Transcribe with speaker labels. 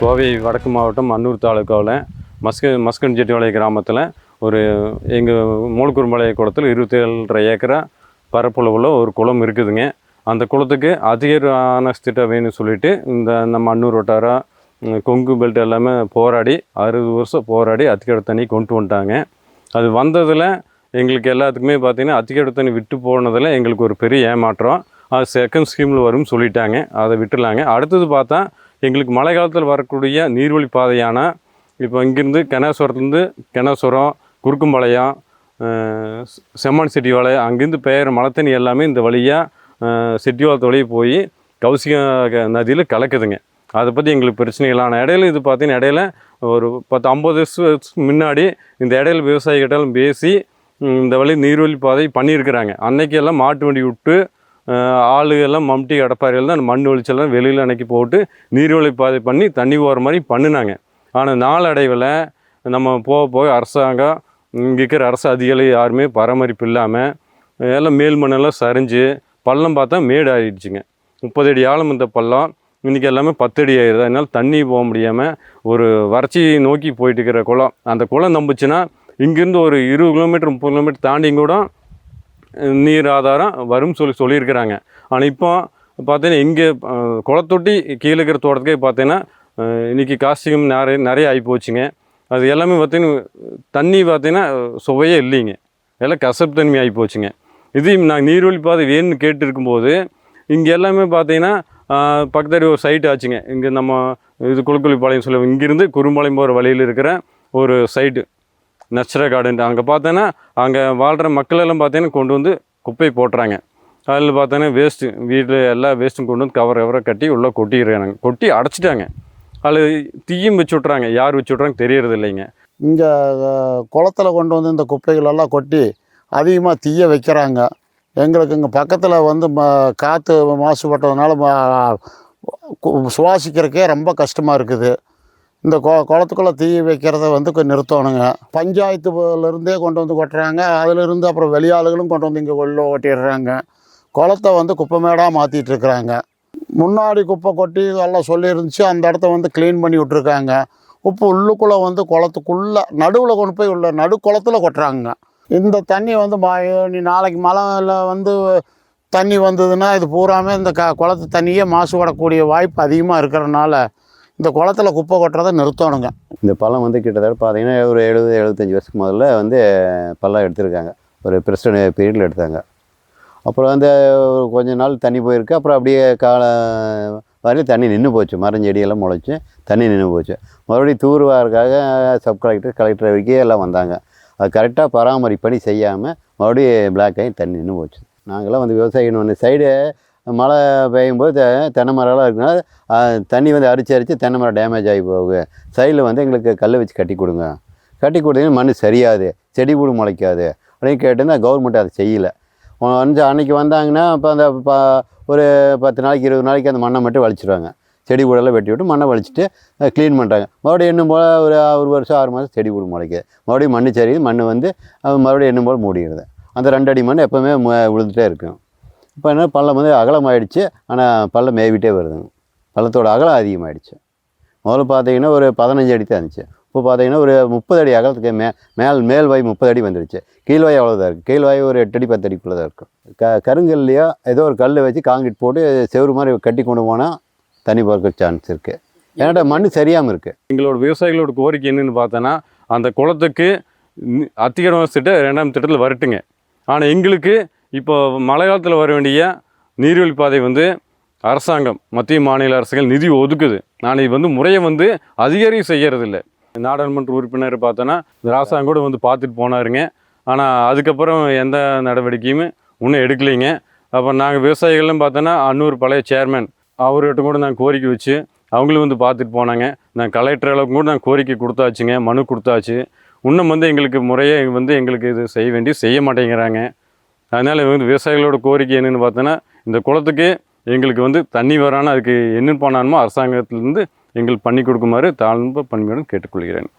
Speaker 1: கோவை வடக்கு மாவட்டம் அன்னூர் தாலுக்காவில் மஸ்க மஸ்கன் ஜெட்டிவாளைய கிராமத்தில் ஒரு எங்கள் மூலக்குறும்பாளைய குளத்தில் இருபத்தி ஏழரை ஏக்கரா பரப்பளவுள்ள ஒரு குளம் இருக்குதுங்க. அந்த குளத்துக்கு அதிகரான திட்டம் வேணும்னு சொல்லிட்டு இந்த நம்ம அன்னூர் வட்டாரம் கொங்கு பெல்ட் எல்லாமே போராடி அறுபது வருஷம் போராடி அத்திக்கடை தண்ணி கொண்டு வந்துட்டாங்க. அது வந்ததில் எங்களுக்கு எல்லாத்துக்குமே பார்த்திங்கன்னா அத்திக்கடை தண்ணி விட்டு போனதில் எங்களுக்கு ஒரு பெரிய ஏமாற்றம். அது செகண்ட் ஸ்கீமில் வரும்னு சொல்லிட்டாங்க. அதை விட்டுலாங்க அடுத்தது பார்த்தா எங்களுக்கு மழை காலத்தில் வரக்கூடிய நீர்வழி பாதையான இப்போ இங்கேருந்து கெனாசுரத்துலேருந்து கெனாசுரம் குறுக்கும்பாளையம் அஹ், செ- செம்மண் அங்கேருந்து பெயர் மழை தண்ணி எல்லாமே இந்த வழியாக செட்டிவாளத்து வழியே போய் கௌசிக நதியில் கலக்குதுங்க. அதை பற்றி எங்களுக்கு பிரச்சனைகளான இடையில இது பார்த்தீங்கன்னா இடையில ஒரு பத்து ஐம்பது வருஷத்துக்கு முன்னாடி இந்த இடையில விவசாயிகிட்டாலும் பேசி இந்த வழி நீர்வழி பாதை பண்ணியிருக்கிறாங்க. அன்னைக்கு எல்லாம் மாட்டு வண்டி விட்டு ஆளுகெல்லாம் மம்டி கடப்பாறையில் தான் அந்த மண் ஒழிச்செல்லாம் வெளியில் அணைக்கி போட்டு நீர்வழி பாதை பண்ணி தண்ணி போகிற மாதிரி பண்ணினாங்க. ஆனால் நாளடைவில் நம்ம போக போக அரசாங்கம் இங்கே இருக்கிற அரசு அதிகாரி யாருமே பராமரிப்பு இல்லாமல் எல்லாம் மேல் மண்ணெல்லாம் சரிஞ்சு பள்ளம் பார்த்தா மேடு ஆயிடுச்சுங்க முப்பது அடி ஆழம் இந்த பள்ளம் இன்றைக்கி எல்லாமே பத்து அடி ஆயிடுது அதனால் தண்ணி போக முடியாமல் ஒரு வறட்சி நோக்கி போயிட்டு இருக்கிற குளம். அந்த குளம் நம்புச்சுன்னா இங்கேருந்து ஒரு இருபது கிலோமீட்டர் முப்பது கிலோமீட்டர் தாண்டி கூட நீர் ஆதாரம் வரும் சொல்லி சொல்லியிருக்கிறாங்க. ஆனால் இப்போ பார்த்தீங்கன்னா இங்கே குளத்தொட்டி கீழே இருக்கிற தோட்டத்துக்கே பார்த்தீங்கன்னா இன்றைக்கி இன்னைக்கு காஸ்டியூம் நிறைய நிறைய ஆகி போச்சுங்க. அது எல்லாமே பார்த்தீங்கன்னா தண்ணி பார்த்தீங்கன்னா சுவையே இல்லைங்க. எல்லாம் கசப்பு தன்மை ஆகி போச்சுங்க. இதையும் நாங்கள் நீர்வழி பாதை வேணும்னு கேட்டுருக்கும்போது இங்கே எல்லாமே பார்த்தீங்கன்னா பக்கத்தில் ஒரு சைட் ஆச்சுங்க. இங்கே நம்ம இது குழுக்குழிப்பாளையம் சொல்லுவோம் இங்கேருந்து குறும்பாளையம் போகிற வழியில் இருக்கிற ஒரு சைட்டு நச்சர கார்டன் அங்கே பார்த்தோன்னா அங்கே வாழ்கிற மக்களெல்லாம் பார்த்தீங்கன்னா கொண்டு வந்து குப்பை போட்டுறாங்க. அதில் பார்த்தோன்னா வேஸ்ட்டு வீட்டில் எல்லா வேஸ்ட்டும் கொண்டு வந்து கவர் கவரை கட்டி உள்ளே கொட்டிடுறாங்க. கொட்டி அடைச்சிட்டாங்க. அதில் தீயும் வச்சு விட்றாங்க யார் வச்சு விட்றாங்க தெரியறது இல்லைங்க.
Speaker 2: இங்கே குளத்துல கொண்டு வந்து இந்த குப்பைகளெல்லாம் கொட்டி அதிகமாக தீய வைக்கிறாங்க. எங்களுக்கு இங்கே பக்கத்தில் வந்து ம காற்று மாசுபட்டதுனால ம- கு- சுவாசிக்கிறதுக்கே ரொம்ப கஷ்டமாக இருக்குது. இந்த கொ குளத்துக்குள்ளே தீ வைக்கிறத வந்து கொஞ்சம் நிறுத்தணுங்க. பஞ்சாயத்துலேருந்தே கொண்டு வந்து கொட்டுறாங்க. அதிலிருந்து அப்புறம் வெளியாளுகளும் கொண்டு வந்து இங்கே உள்ள ஓட்டிடுறாங்க. குளத்தை வந்து குப்பைமேடாக மாற்றிட்டு இருக்கிறாங்க முன்னாடி குப்பை கொட்டி எல்லாம் சொல்லியிருந்துச்சு. அந்த இடத்த வந்து க்ளீன் பண்ணி விட்ருக்காங்க உப்பு உள்ளுக்குள்ளே வந்து குளத்துக்குள்ளே நடுவில் கொண்டு போய் உள்ள நடு குளத்துல கொட்டுறாங்க. இந்த தண்ணி வந்து மா நீ நாளைக்கு மழையில் வந்து தண்ணி வந்ததுன்னா இது பூராமே இந்த க குளத்து தண்ணியே மாசுபடக்கூடிய வாய்ப்பு அதிகமாக இருக்கிறனால இந்த குளத்துல குப்பை கொட்டுறதை நிறுத்தணுங்க.
Speaker 3: இந்த பள்ளம் வந்து கிட்டத்தட்ட பார்த்தீங்கன்னா ஒரு எழுபது எழுபத்தஞ்சி வருஷத்துக்கு முதல்ல வந்து பள்ளம் எடுத்திருக்காங்க. ஒரு பிரசிடன்ட் பீரியடில் எடுத்தாங்க. அப்புறம் வந்து ஒரு கொஞ்ச நாள் தண்ணி போயிருக்கு. அப்புறம் அப்படியே கால வரையும் தண்ணி நின்று போச்சு. மரம் செடியெல்லாம் முளைச்சி தண்ணி நின்று போச்சு. மறுபடியும் தூர்வாருக்காக சப் கலெக்டர் கலெக்டர் வரைக்கும் எல்லாம் வந்தாங்க. அது கரெக்டாக பராமரிப்படி செய்யாமல் மறுபடியும் பிளாக் ஆகி தண்ணி நின்று போச்சு. நாங்களாம் வந்து விவசாயின்னு ஒன்று சைடு மழை பெய்யும் போது தெ- தென்னை மரம்லாம் இருக்குன்னா தண்ணி வந்து அரிச்சு அரிச்சு தென்னை மரம் டேமேஜ் ஆகி போகுது. சைடில் வந்து எங்களுக்கு கல் வச்சு கட்டி கொடுங்க. கட்டி கொடுத்தீங்கன்னா மண் சரியாது. செடி கூட முளைக்காது. அப்படின்னு கேட்டுருந்தா கவர்மெண்ட் அதை செய்யலை. வந்து அன்னைக்கு வந்தாங்கன்னா இப்போ அந்த ப ஒரு பத்து நாளைக்கு இருபது நாளைக்கு அந்த மண்ணை மட்டும் வலிச்சிடுவாங்க செடி கூடெல்லாம் வெட்டி விட்டு மண்ணை வலிச்சிட்டு க்ளீன் பண்ணுறாங்க மறுபடியும் இன்னும் போல் ஒரு ஒரு வருஷம் ஆறு மாதம் செடி கூட முளைக்குது. மறுபடியும் மண் சரியுது. மண் வந்து மறுபடியும் இன்னும் போல் மூடிடுது. அந்த ரெண்டு அடி மண் எப்போவுமே விழுந்துகிட்டே விழுந்துட்டே இருக்கும். இப்போ என்ன பள்ளம் வந்து அகலமாயிடுச்சு. ஆனால் பள்ளம் மேவிட்டே வருதுங்க பள்ளத்தோட அகலம் அதிகமாகிடுச்சு முதல்ல பார்த்தீங்கன்னா ஒரு பதினஞ்சு அடி தான் இருந்துச்சு. இப்போ பார்த்தீங்கன்னா ஒரு முப்பது அடி அகலத்துக்கு மே மேல் மேல் வாய் முப்பது அடி வந்துடுச்சு. கீழ்வாய் அவ்வளோதான் இருக்குது கீழ்வாய் ஒரு எட்டு அடி பத்து அடிக்குள்ளே தான் இருக்கும். க கருங்கல்லையோ ஏதோ ஒரு கல் வச்சு காங்கிரீட் போட்டு செவுரு மாதிரி கட்டி கொண்டு போனால் தண்ணி பார்க்க சான்ஸ் இருக்குது ஏன்னாட்ட மண் சரியாமல் இருக்குது
Speaker 1: எங்களோட விவசாயிகளோட கோரிக்கை என்னென்னு பார்த்தோன்னா அந்த குளத்துக்கு அத்திகரம் திட்டம் ரெண்டாம் திட்டத்தில் வரட்டுங்க. ஆனால் எங்களுக்கு இப்போ மழை காலத்தில் வர வேண்டிய நீர்வழி பாதை வந்து அரசாங்கம் மத்திய மாநில அரசுகள் நிதி ஒதுக்குது. நான் இது வந்து முறையை வந்து அதிகாரி செய்யறதில்ல. நாடாளுமன்ற உறுப்பினர் பார்த்தோன்னா ராசாங்க கூட வந்து பார்த்துட்டு போனாருங்க. ஆனால் அதுக்கப்புறம் எந்த நடவடிக்கையுமே இன்னும் எடுக்கலைங்க. அப்போ நாங்கள் விவசாயிகள்லாம் பார்த்தோன்னா அன்னூர் பழைய சேர்மேன் அவர்கிட்ட கூட நாங்கள் கோரிக்கை வச்சு அவங்களும் வந்து பார்த்துட்டு போனாங்க. நான் கலெக்டர் அளவுக்கு கூட நான் கோரிக்கை கொடுத்தாச்சுங்க மனு கொடுத்தாச்சு. இன்னும் வந்து எங்களுக்கு முறையே வந்து எங்களுக்கு இது செய்ய வேண்டி செய்ய மாட்டேங்கிறாங்க. அதனால் வந்து விவசாயிகளோட கோரிக்கை என்னென்னு பார்த்தோன்னா இந்த குளத்துக்கு எங்களுக்கு வந்து தண்ணி வரான அதுக்கு என்ன பண்ணணுமோ அரசாங்கத்திலேருந்து எங்களுக்கு பண்ணி கொடுக்குமாறு தாழ்ந்த பண்புடன் கேட்டுக்கொள்கிறேன்.